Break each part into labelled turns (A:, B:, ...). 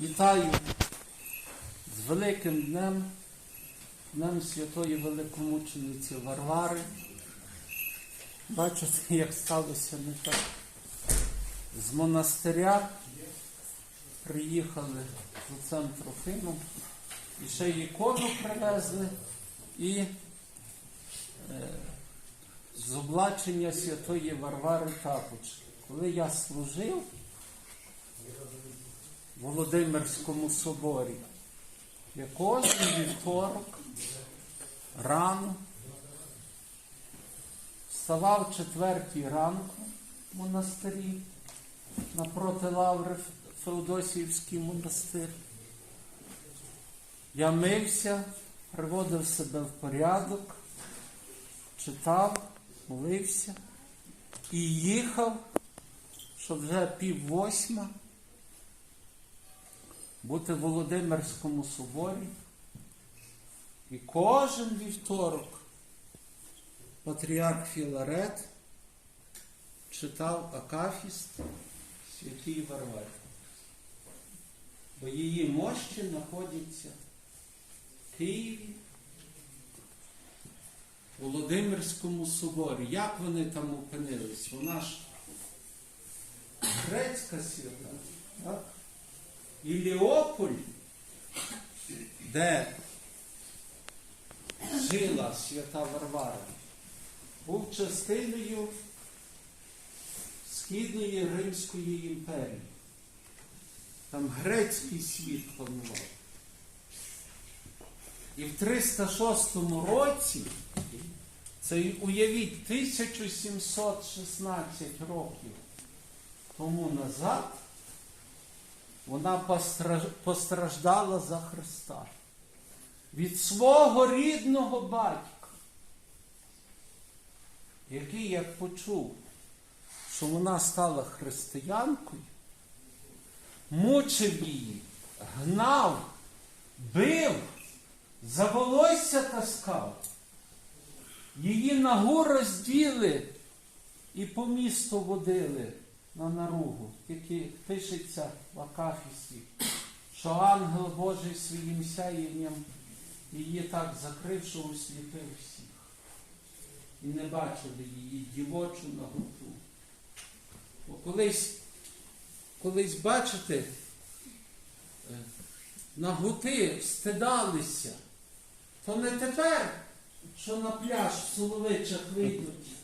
A: Вітаю з великим днем, Днем Святої Великомучениці Варвари. Бачите, як сталося не так. З монастиря приїхали з отцем Трофимом, і ще й ікону привезли і е, з облачення Святої Варвари Тапочки. Коли я служив, Володимирському соборі. Я кожен вівторок рано вставав четвертій ранку в монастирі напроти Лаври Феодосіївський монастир. Я мився, приводив себе в порядок, читав, молився і їхав, щоб вже пів восьма бути в Володимирському соборі. І кожен вівторок патріарх Філарет читав Акафіст святій Варварі. Бо її мощі знаходяться в Києві, в Володимирському соборі. Як вони там опинились? Вона ж грецька свята. Так? Іліополь, де жила свята Варвара, був частиною Східної Римської імперії. Там грецький світ панував. І в 306 році, це уявіть 1716 років тому назад, вона постраждала за Христа. Від свого рідного батька, який, як почув, що вона стала християнкою, мучив її, гнав, бив, за волосся таскав. Її нагу розділи і по місту водили на наругу, тільки пишеться в Акафісі, що ангел Божий своїм сяєнням її так закрив, що осліпив всіх. І не бачили її дівочу наготу. Бо колись, колись бачите, е, наготи стидалися, то не тепер, що на пляж в Соловичах вийдуть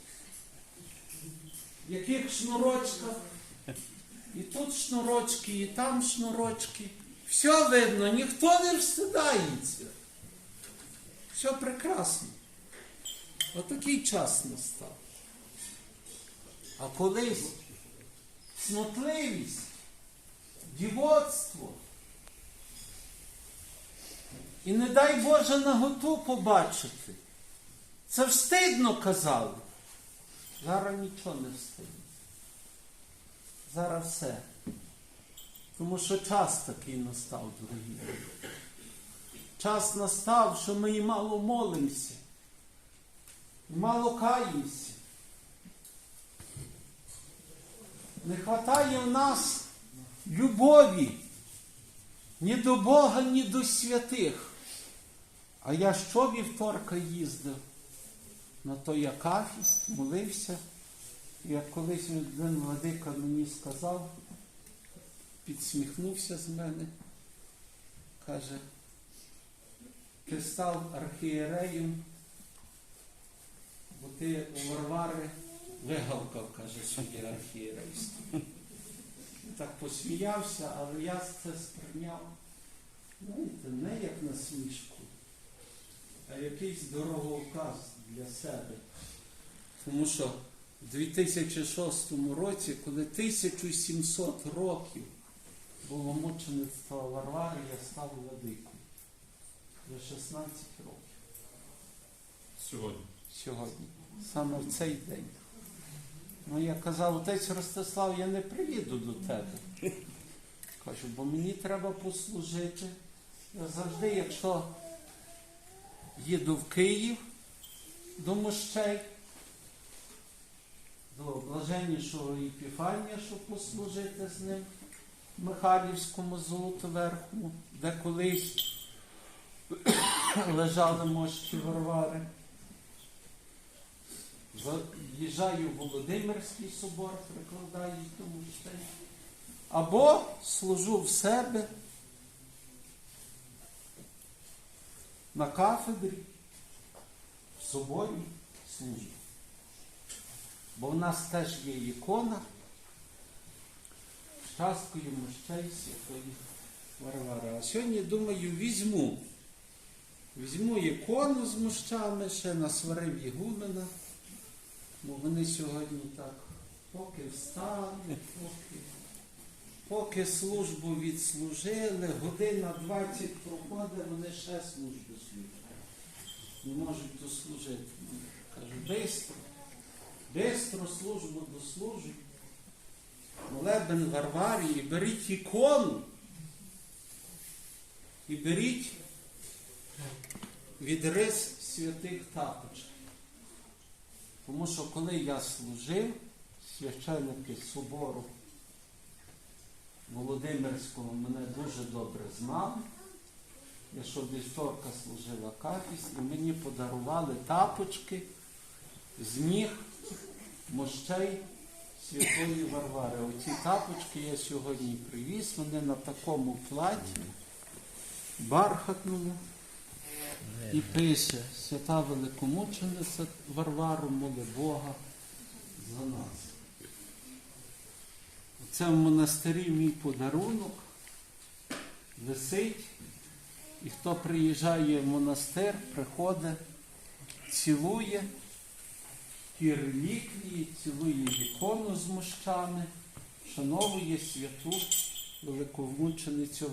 A: яких шнурочках. І тут шнурочки, і там шнурочки. Все видно, ніхто не встидається. Все прекрасно. Отакий час настав. А колись цнотливість, дівоцтво. І не дай Боже наготу побачити. Це встидно казали. Зараз нічого не встигне. Зараз все. Тому що час такий настав, дорогі. Час настав, що ми і мало молимося, і мало каємося. Не вистачає в нас любові ні до Бога, ні до святих. А я що вівторка їздив? На той Акафіст, молився. Як колись один владика мені сказав, підсміхнувся з мене, каже, ти став архієреєм, бо ти у Варвари вигавкав, каже, що є архієрейство. Так посміявся, але я це сприйняв, знаєте, не як насмішку, а якийсь дороговказ для себе. Тому що в 2006 році, коли 1700 років Варвари, я став владикою. Вже 16 років
B: Сьогодні.
A: сьогодні, саме в цей день. Ну, я казав, отець Ростислав, я не приїду до тебе. Кажу, бо мені треба послужити. Я завжди, якщо їду в Київ до мощей, до блаженнішого Епіфанія, щоб послужити з ним, Михайлівському Золотоверхому, де колись лежали мощі Варвари. Заїжджаю в Володимирський собор, прикладаю до мощей. Або служу в себе на кафедрі, в соборі. Бо в нас теж є ікона з часткою мощей Святої Варвари. А сьогодні, думаю, візьму. Візьму ікону з мощами, ще насварив Ігумена, бо вони сьогодні так поки встали, поки, поки службу відслужили, година 20 проходить, вони ще службу служать. Не можуть дослужити. Кажу, бистро, бистро службу дослужують. Молебен Варварі і беріть ікону. І беріть відрис святих тапочок. Тому що коли я служив, священники собору Володимирського мене дуже добре знали. Я що вівторка служила кафіс, і мені подарували тапочки з ніг мощей Святої Варвари. Оці тапочки я сьогодні привіз, вони на такому платі, бархатному. І пише, свята великомучениця Варвару, моли Бога за нас. Це в монастирі мій подарунок висить. І хто приїжджає в монастир, приходить, цілує ті реліквії, цілує ікону з мощами, шановує святу великомученицю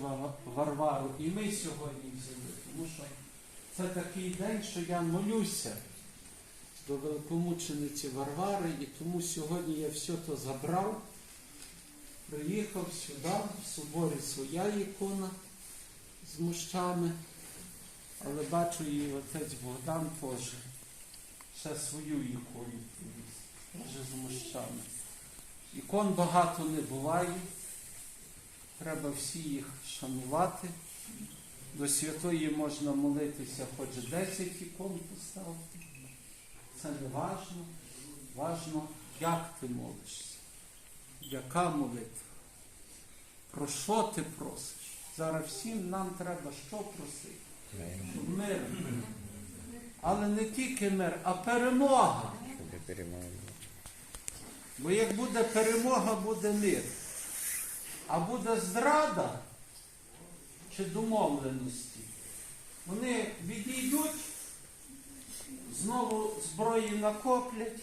A: Варвару. І ми сьогодні взяли, тому що це такий день, що я молюся до великомучениці Варвари, і тому сьогодні я все то забрав, приїхав сюди, в соборі своя ікона з мощами, але бачу і отець Богдан теж ще свою ікону привіз, теж з мощами. Ікон багато не буває, треба всі їх шанувати. До святої можна молитися хоч 10 ікон поставити. Це не важно. Важно, як ти молишся, яка молитва. Про що ти просиш? Зараз всім нам треба що просити? Мир. Але не тільки мир, а перемога. Бо як буде перемога, буде мир. А буде зрада чи домовленості, вони відійдуть, знову зброї накоплять,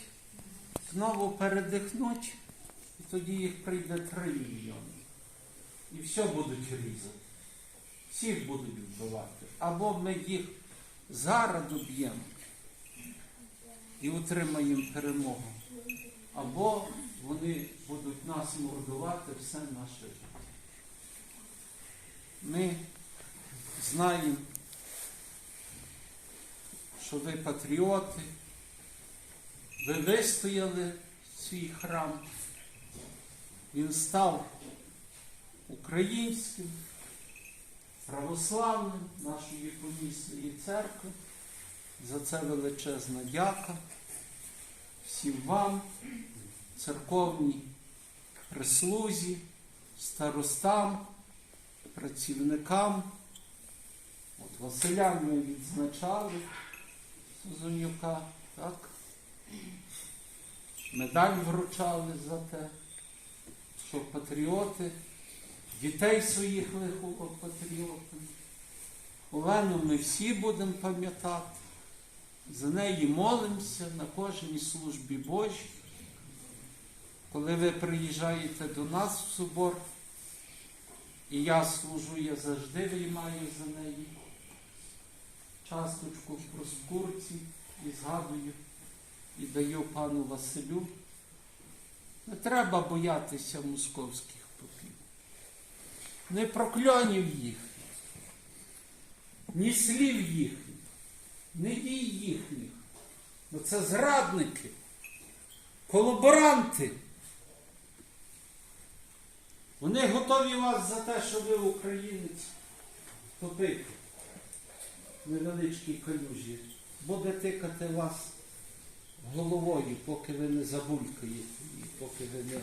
A: знову передихнуть, і тоді їх прийде три мільйони. І все будуть різати. Всіх будуть вбивати. Або ми їх зараз доб'ємо і отримаємо перемогу або вони будуть нас мордувати все наше життя. Ми знаємо, що ви патріоти, ви вистояли свій храм, він став українським, православним нашої помісної церкви. За це величезна дяка всім вам, церковній прислузі, старостам, працівникам. От Василя ми відзначали Сузонюка, так? Медаль вручали за те, що патріоти, дітей своїх виховав патріотами. Олену ми всі будемо пам'ятати. За неї молимося на кожній службі Божій. Коли ви приїжджаєте до нас в собор, і я служу, я завжди виймаю за неї часточку в проскурці і згадую і даю пану Василю. Не треба боятися московських попів. Не прокльонів їх, ні слів їхніх не дій їхніх. Бо це зрадники, колаборанти. Вони готові вас за те, що ви українець топити в невеличкій калюжі. Буде тикати вас головою, поки ви не забулькаєте і поки ви не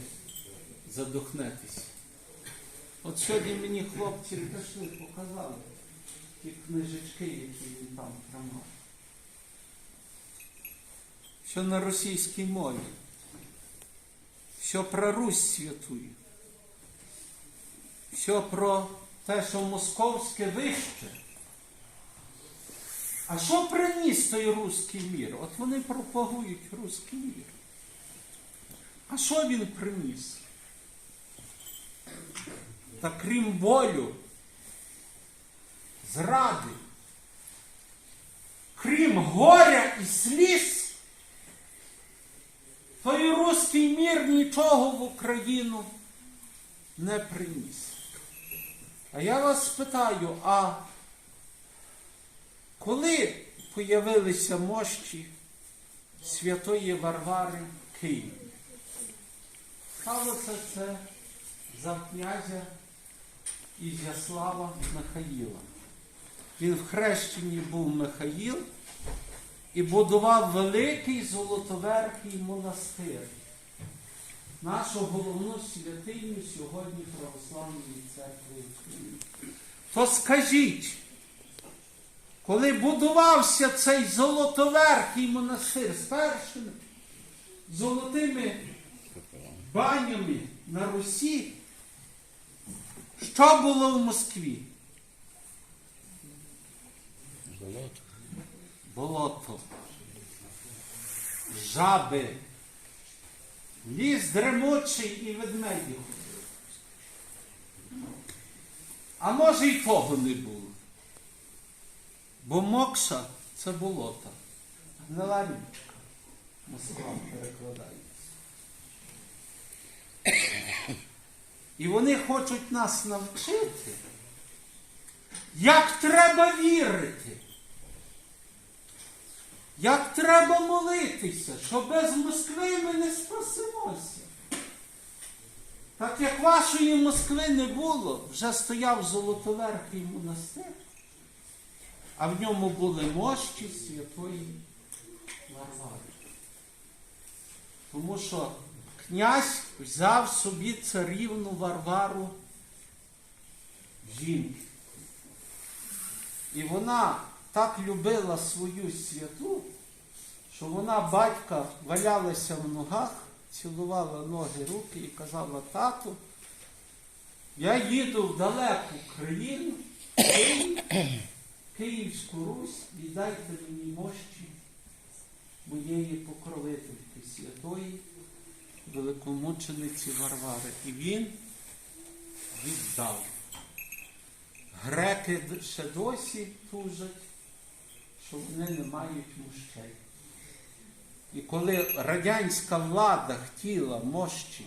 A: задохнетеся. От сьогодні мені хлопці прийшли, показали ті книжечки, які він там тримав. Що на російській мові, що про Русь святую, що про те, що московське вище. А що приніс той руський мір? От вони пропагують руський мір. А що він приніс? Та крім болю, зради, крім горя і сліз, той руський мір нічого в Україну не приніс. А я вас спитаю, а коли появилися мощі святої Варвари в Києві? Сталося це за князя Ізяслава Михаїла. Він в хрещенні був Михаїл і будував великий золотоверхий монастир. Нашу головну святиню сьогодні Православної церкви То скажіть, коли будувався цей золотоверхий монастир з першими золотими банями на Русі, що було в Москві?
C: Болото.
A: Болото, жаби, ліс дремучий і ведмеді. А може і того не було. Бо мокша це болото. Гнила річка. Москва перекладається. І вони хочуть нас навчити, як треба вірити. Як треба молитися, що без Москви ми не спасемося. Так як вашої Москви не було, вже стояв Золотоверхий монастир, а в ньому були мощі святої Варвари. Тому що князь взяв собі царівну Варвару жінки. І вона так любила свою святу, що вона батька валялася в ногах, цілувала ноги, руки і казала, тату, я їду в далеку країну, Київську Русь, віддайте мені мощі моєї покровительки святої, великомучениці Варвари. І він віддав. Греки ще досі тужать, що вони не мають мощей. І коли радянська влада хотіла мощі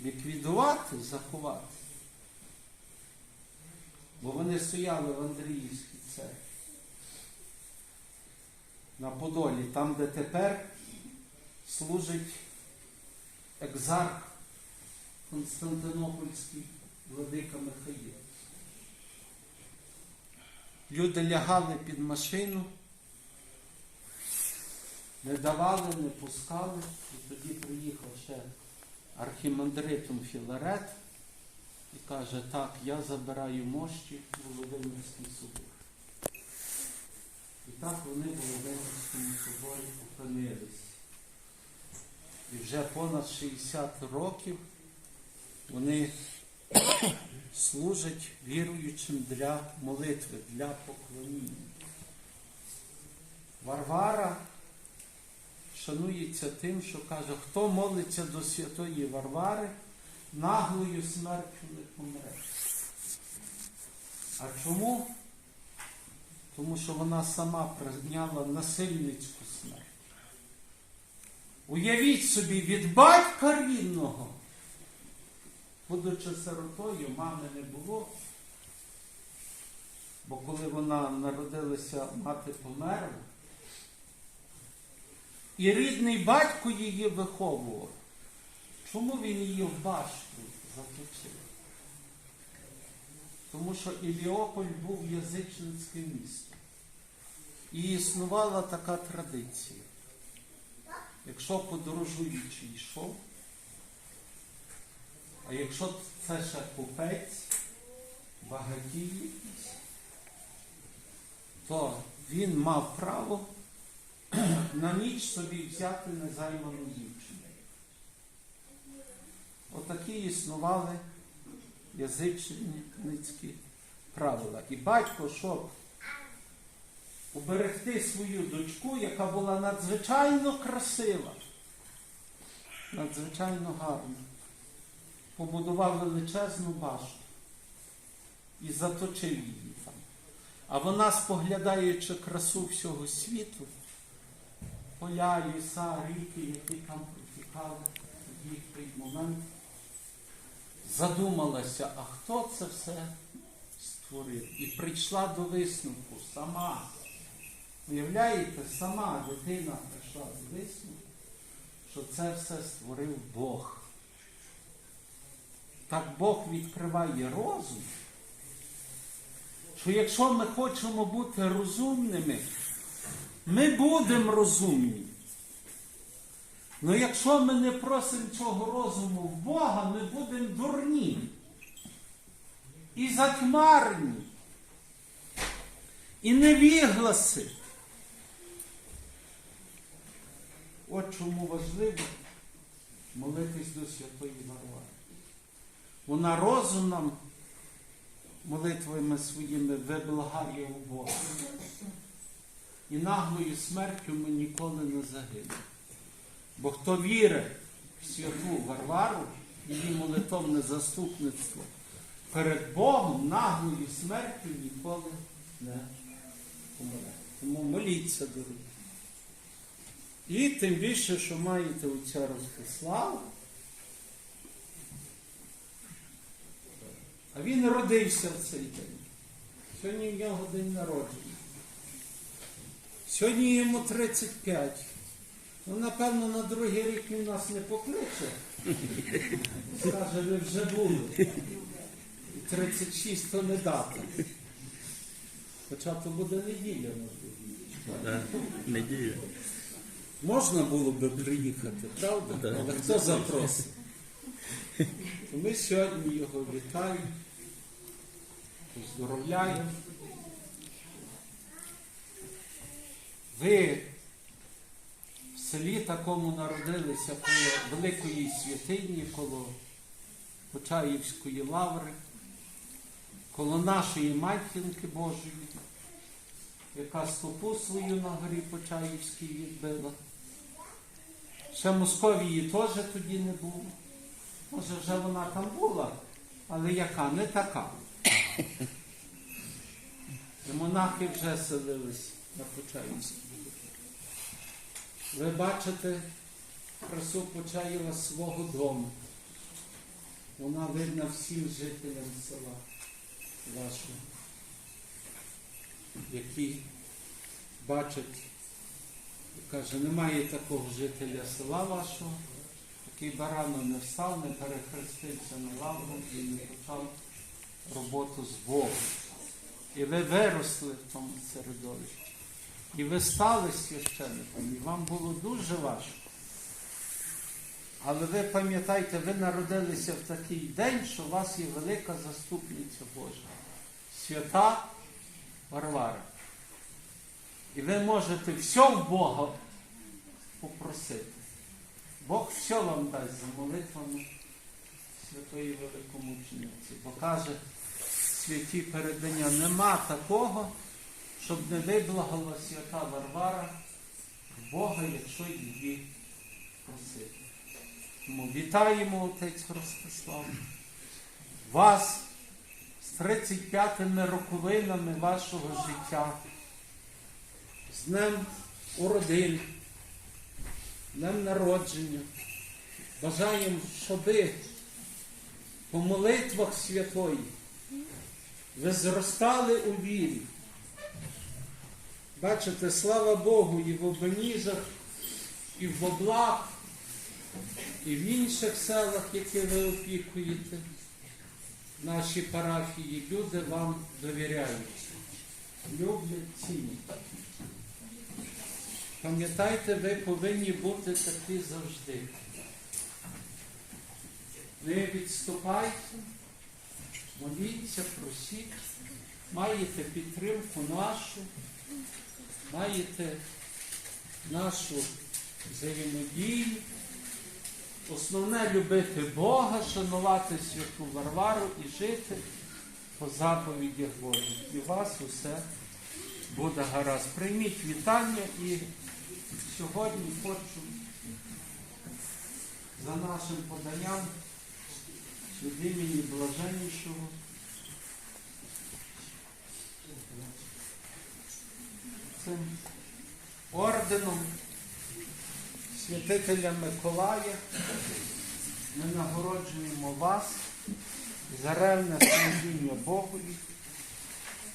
A: ліквідувати, заховати, бо вони стояли в Андріївській церкві на Подолі, там, де тепер служить екзарх Константинопольський владика Михаїл. Люди лягали під машину, не давали, не пускали. І тоді приїхав ще архімандритом Філарет і каже, так, я забираю мощі Володимирський собор. І так вони в Володимирському соборі опинились. І вже понад 60 років вони служать віруючим для молитви, для поклоніння. Варвара шанується тим, що каже, хто молиться до святої Варвари, наглою смертю не помре. А чому? Тому що вона сама прийняла насильницьку смерть. Уявіть собі, від батька рідного Будучи сиротою, мами не було. Бо коли вона народилася, мати померла. І рідний батько її виховував. Чому він її в башню заточив? Тому що Іліополь був язичницьке місто. І існувала така традиція. Якщо подорожуючий йшов, а якщо це ще купець, багатій то він мав право на ніч собі взяти незайману дівчину. Отакі існували язичницькі правила. І батько, щоб уберегти свою дочку, яка була надзвичайно красива, надзвичайно гарна, побудував величезну башту і заточив її там. А вона, споглядаючи красу всього світу, поля, ліса, ріки, які там протікали в той момент, задумалася, а хто це все створив? І прийшла до висновку сама. Уявляєте, сама дитина прийшла до висновку, що це все створив Бог. Так Бог відкриває розум, що якщо ми хочемо бути розумними, ми будемо розумні. Ну якщо ми не просимо цього розуму в Бога, ми будемо дурні і затьмарні, і невігласи. От чому важливо молитись до Святої Варвари. Вона розум нам молитвами своїми виблагає у Бога. І наглою смертю ми ніколи не загинемо. Бо хто вірить в святу Варвару, її молитовне заступництво перед Богом наглою смертю ніколи не помре. Тому моліться, дорогі. І тим більше, що маєте отця Ростислава, а він родився в цей день. Сьогодні в нього день народження. Сьогодні йому 35. Ну, напевно, на другий рік він нас не покличе. Скаже, ви вже були. 36 то не дата. Хоча то буде неділя, можливо.
C: Неділя.
A: Можна було би приїхати, правда?
C: Да.
A: Але хто запросив? Ми сьогодні його вітаємо, поздоровляємо. Ви в селі такому народилися коло Великої святині, коло Почаївської лаври, коло нашої матінки Божої, яка стопу свою на горі Почаївській відбила. Ще Московії теж тоді не було. Може, вже вона там була, але яка не така. І монахи вже селились на Почаївській. Ви бачите красу Почаєва свого дому. Вона видна всім жителям села вашого, які бачать каже, немає такого жителя села вашого, який барано не встав, не перехрестився на лавру і не почав роботу з Богом. І ви виросли в тому середовищі. І ви стали священником, і вам було дуже важко. Але ви пам'ятайте, ви народилися в такий день, що у вас є велика заступниця Божа. Свята Варвара. І ви можете все в Бога попросити. Бог все вам дасть за молитвами святої великомучениці. Бо каже, святі передання, нема такого, щоб не виблагала свята Варвара в Бога, якщо її просити. Тому вітаємо отець Ростислав. Вас з 35-ми роковинами вашого життя з днем уродин, днем народження. Бажаємо, щоби по молитвах святої ви зростали у вірі. Бачите, слава Богу, і в Обеніжах, і в Облах, і в інших селах, які ви опікуєте. нашій парафії люди вам довіряють, люблять, цінять. Пам'ятайте, ви повинні бути такі завжди. Не відступайте, моліться, просіть, маєте підтримку нашу, маєте нашу взаємодію. Основне любити Бога, шанувати святу Варвару і жити по заповідях Божих. І у вас усе буде гаразд. Прийміть вітання і сьогодні хочу за нашим поданням від імені блаженнішого цим орденом святителя Миколая ми нагороджуємо вас за ревне служіння Богові.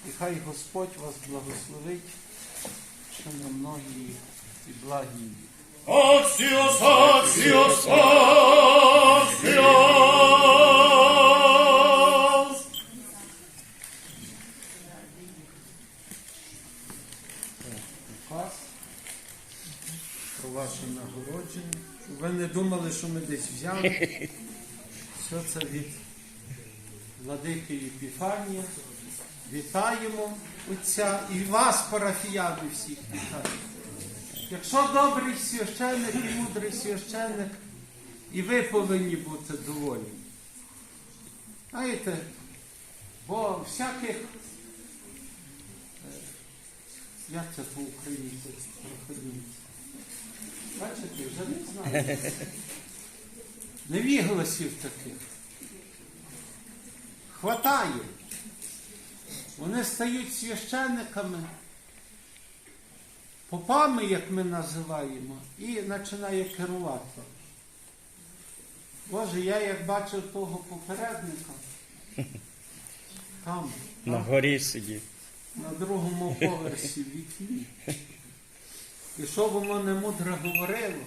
A: І хай Господь вас благословить ще на многі і благі. літа.
C: Axios, axios, axios!
A: указ про ваше нагородження. Ви не думали, що ми десь взяли. Все це від владики Епіфанія. Вітаємо отця і вас, парафіяни, всіх вітаю. Якщо добрий священник і мудрий священник, і ви повинні бути доволі. Знаєте, бо всяких як це по-українськи проходиться? Бачите, вже не знаю. Невігласів таких. Хватає. Вони стають священниками, попами, як ми називаємо, і починає керувати. Боже, я як бачив того попередника, там,
D: На горі сидів.
A: на другому поверсі в вікні. І що воно не мудро говорило,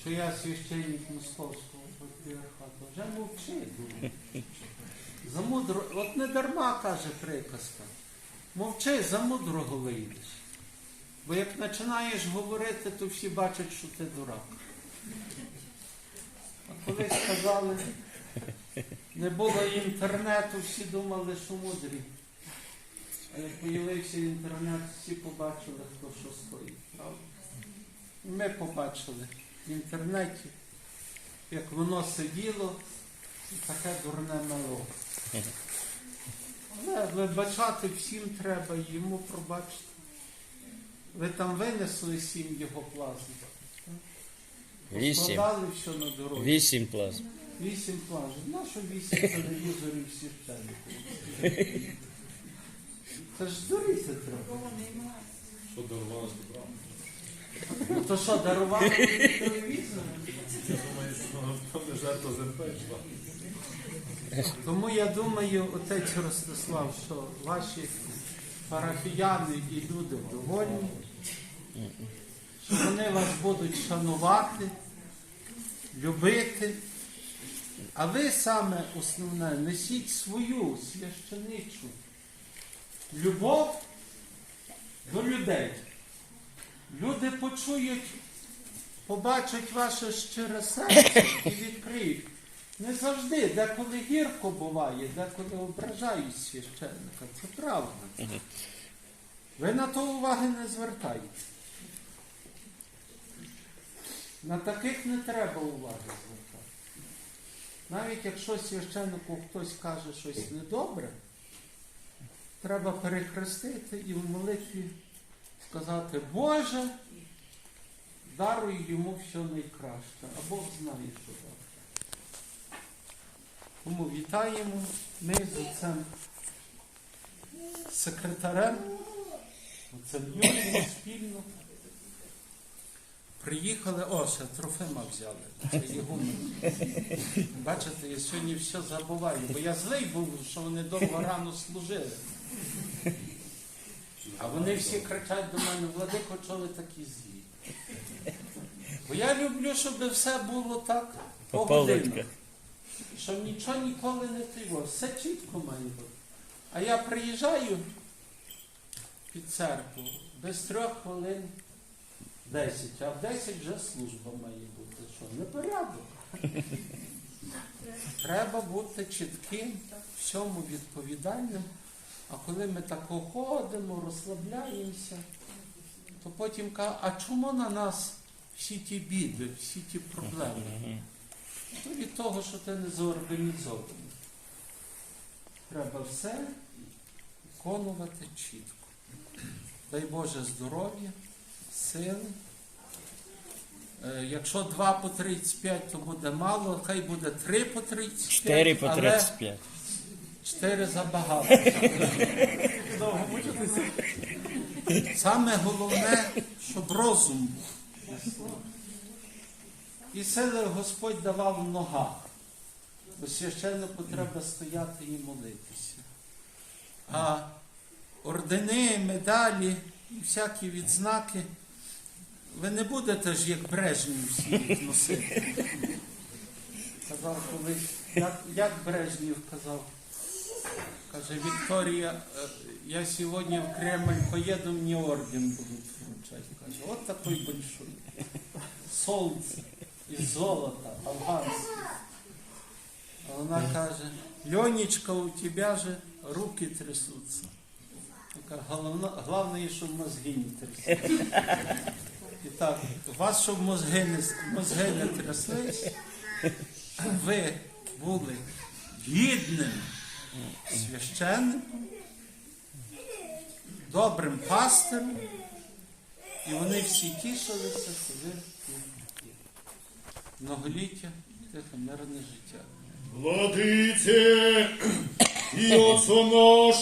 A: що я священник московського патріархату, вже мовчи, думаю. Замудро, от не дарма каже приказка. Мовчи, за мудрого вийдеш. Бо як починаєш говорити, то всі бачать, що ти дурак. А коли сказали, не було інтернету, всі думали, що мудрі. А як появився інтернет, всі побачили, хто що стоїть. Правда? Ми побачили в інтернеті, як воно сиділо, і таке дурне мело. Але вибачати всім треба, йому пробачити. Ви там винесли сім його плазм.
D: Вісім.
A: Складали все на дорозі.
D: Вісім плазм.
A: Вісім плажів. Нащо вісім телевізорів священників? Це ж здуріти треба.
B: Що дарувалось добра?
A: Ну то що, дарували телевізор?
B: Я думаю, що там не жертва ЗМП йшла.
A: Тому я думаю, отець Ростислав, що ваші парафіяни і люди довольні, що вони вас будуть шанувати, любити. А ви саме основне несіть свою священичу любов до людей. Люди почують, побачать ваше щире серце і відкриють. Не завжди, деколи гірко буває, деколи ображають священника. Це правда. Ви на то уваги не звертаєте. На таких не треба уваги звертати. Навіть якщо священнику хтось каже щось недобре, треба перехрестити і в молитві сказати, Боже, даруй йому все найкраще, а Бог знає, що добре. Тому вітаємо ми з цим секретарем, оцим Юрієм спільно. Приїхали, о, ще Трофима взяли. Це Єгумен. Бачите, я сьогодні все забуваю, бо я злий був, що вони довго рано служили. А вони всі кричать до мене, Владико, чого ви такі злі? Бо я люблю, щоб все було так по
D: По
A: годинах. Щоб нічого ніколи не тиво, все чітко має бути. А я приїжджаю під церкву без трьох хвилин 10, а в 10 вже служба має бути. Що, непорядок? Треба бути чітким, всьому відповідальним. А коли ми так ходимо, розслабляємося, то потім кажуть, а чому на нас всі ті біди, всі ті проблеми? То від того, що ти не зорганізований. Треба все виконувати чітко. Дай Боже здоров'я, сили. Е, Якщо 2 по 35, то буде мало, хай буде 3 по 35.
D: 4 по
A: але
D: 35.
A: 4 забагато. Саме головне, щоб розум був. І сили Господь давав в ногах. Бо священнику треба стояти і молитися. А ордени, медалі і всякі відзнаки, ви не будете ж як Брежнів всі носити. Казав колись, як, як Брежнів казав, каже, Вікторія, е, я сьогодні в Кремль поїду, мені орден будуть вручати. Каже, от такий большой. Солнце із золота, афганське. А вона каже, Ленечка, у тебе же руки трясутся. Така, головне, щоб мозги не тряслися. І так, у вас, щоб мозги не, мозги не тряслись, ви були гідним священником, добрим пастирем, і вони всі тішилися, що ви. Многоліття, тихе мирне життя.
C: Владице і Отцу наш